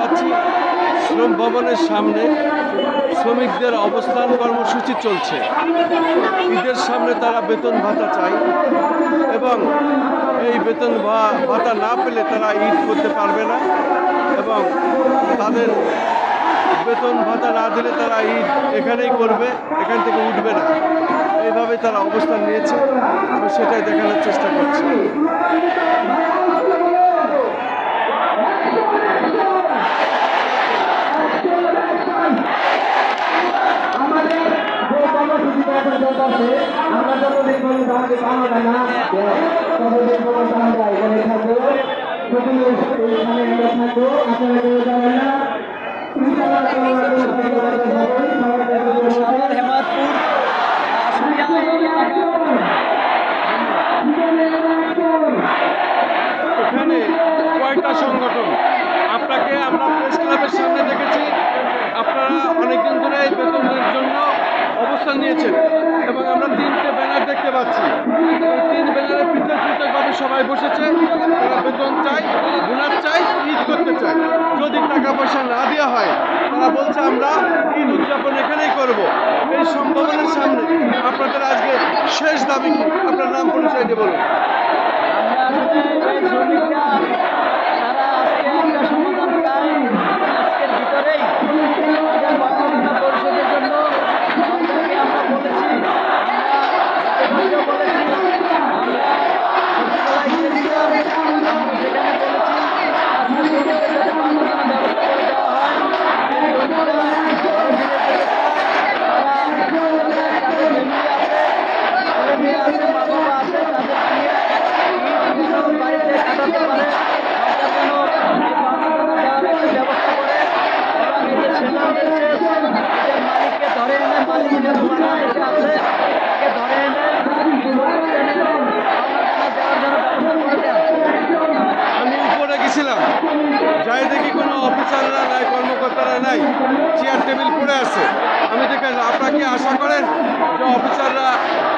পাচ্ছি। শ্রম ভবনের সামনে শ্রমিকদের অবস্থান কর্মসূচি চলছে। ঈদের সামনে তারা বেতন ভাতা চায় এবং এই বেতন ভাতা না পেলে তারা ঈদ করতে পারবে না এবং তাদের বেতন ভাতা না দিলে তারা ঈদ এখানেই করবে, এখান থেকে উঠবে না। এইভাবে তারা অবস্থান নিয়েছে। আমি সেটাই দেখানোর চেষ্টা করছি আমাদের যে কর্মসূচিটা চলতেছে আমরা যতদিন পর্যন্ত আমাকে পাওয়া যায় না ততদিন পর্যন্ত আমরা এখানে থাকব। আমরা আপনারা কেউ না? এখানে কয়টা সংগঠন। আপনাকে আমরা প্রেস ক্লাবের সামনে দেখেছি। আপনারা অনেকদিন ধরে এই বেতনের জন্য অবস্থান নিয়েছেন এবং আমরা তিনটে ব্যানার দেখতে পাচ্ছি। তিন ব্যানারে পৃথক পৃথকভাবে সবাই বসেছে। তারা বেতন চাই বোনাস চাই ঈদ করতে চায়। যদি টাকা পয়সা না দেওয়া হয়, তারা বলছে, আমরা ঈদ উদযাপন এখানেই করব। এই সম্ভাবনার সামনে আপনাদের আজকে শেষ দাবি আপনার নাম পরিচয় দিয়ে বলুন আমরা আসলে এই শ্রমিকরা তারা আজকে একটা সমাধান চায় আজকের ভিতরেই তাদের কর্মকর্তা পরিষদের জন্য সরকারকে আমরা বলেছি আমরা গতকালকেও বলেছি আমরা সচিবালয় গিয়েছিলাম আমরা সেখানে বলেছি আজকে শ্রমিকদের যাতে কর্মকর্তার ব্যবস্থা করে দেওয়া হয় এই শ্রমিকরা ঘরে ফিরে যেতে চায় তারা তাদের যাদের ফ্যামিলি আছে ছেলে মেয়ে আছে মা বাবা আছে তাদের নিয়ে ঈদ যেন বাড়িতে কাটাতে পারে সরকার যেন এই কর্মকর্তা দেওয়ার একটা ব্যবস্থা করে এবং এই যে সেনাদের এদের মালিককে ধরে এনে মালিক যে বাংলাদেশে আছে তাকে ধরে এনে শ্রমিকদের দেওয়ার জন্য ব্যবস্থা করে দেন আমি গেছিলাম যাই দেখি কোনো অফিসাররা নাই, কর্মকর্তারা নাই চেয়ার টেবিল পড়ে আছে। আমি দেখে আপনারা কি আশা করেন যে অফিসাররা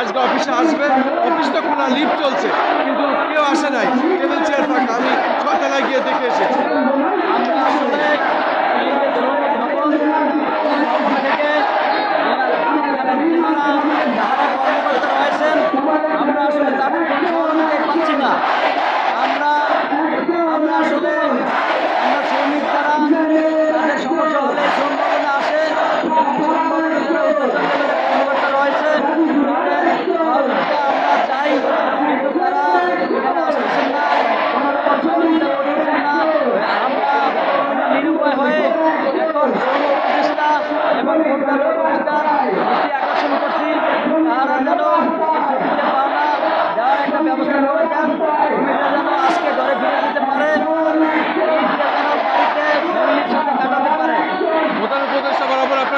আজকে অফিসে আসবে? অফিস তো খোলা লিফট চলছে, কিন্তু কেউ আসে নাই। টেবিল চেয়ার ফাঁকা আমি ছতলায় গিয়ে দেখে এসেছি। আসলে এই যে শ্রমিক ভবন ভবন থেকে যারা যারা যারা কর্মকর্তা রয়েছেন আমরা আসলে তাদের কোনো সহযোগিতা পাচ্ছি না আমরা আমরা আসলে আমরা শ্রমিক যারা তাদের সমস্যা হলে শ্রম ভবনে আসে এবং শ্রম ভবনে যারা ঊর্ধ্বতন কর্মকর্তা রয়েছে তাদের সহযোগিতা আমরা চাই কিন্তু তারা এখানে আসতেছেন না কোনো রকম সহযোগিতা করতেছেন না আমরা নিরুপায় হয়ে এখন শ্রম উপদেষ্টা এবং অন্যান্য উপদেষ্টা দৃষ্টি আকর্ষণ করছি তারা যেন এই ছুটিতে পাওনা দেওয়ার একটা ব্যবস্থা করে দেন শ্রমিকরা যেন আজকে ঘরে ফিরে যেতে পারে ঈদটা যেন বাড়িতে ফ্যামিলির সাথে কাটাতে পারে প্রধান উপদেষ্টা বরাবর আপনার স্মারকলিপি দিবেন যে আমরা সচিব মহোদয় এবং শ্রম উপদেষ্টা বরাবর স্মারকলিপি দেওয়া হয়েছে প্রধান উপদেষ্টা বরাবর আগেও স্মারকলিপি দেওয়া হয়েছে ওদের পাওনা যদি পরিশোধ না করা হয় তাহলে আমরা বাধ্য হব প্রধান উপদেষ্টার বাসভবন যমুনার সামনে গিয়ে অবস্থান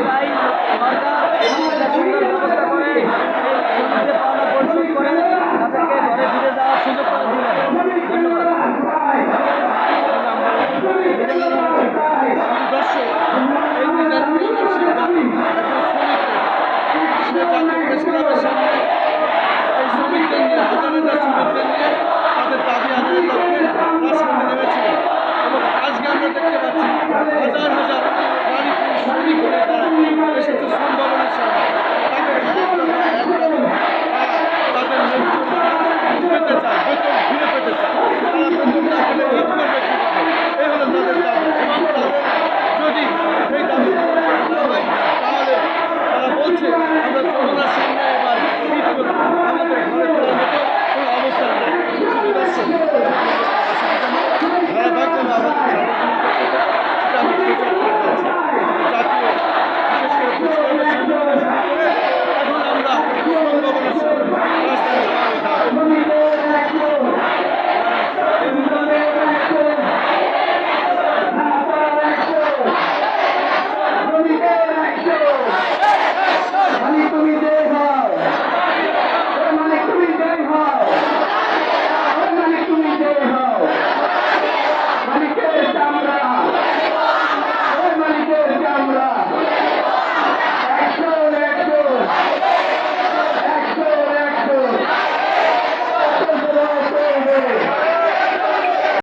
তাই ব্যবস্থা করে এই করে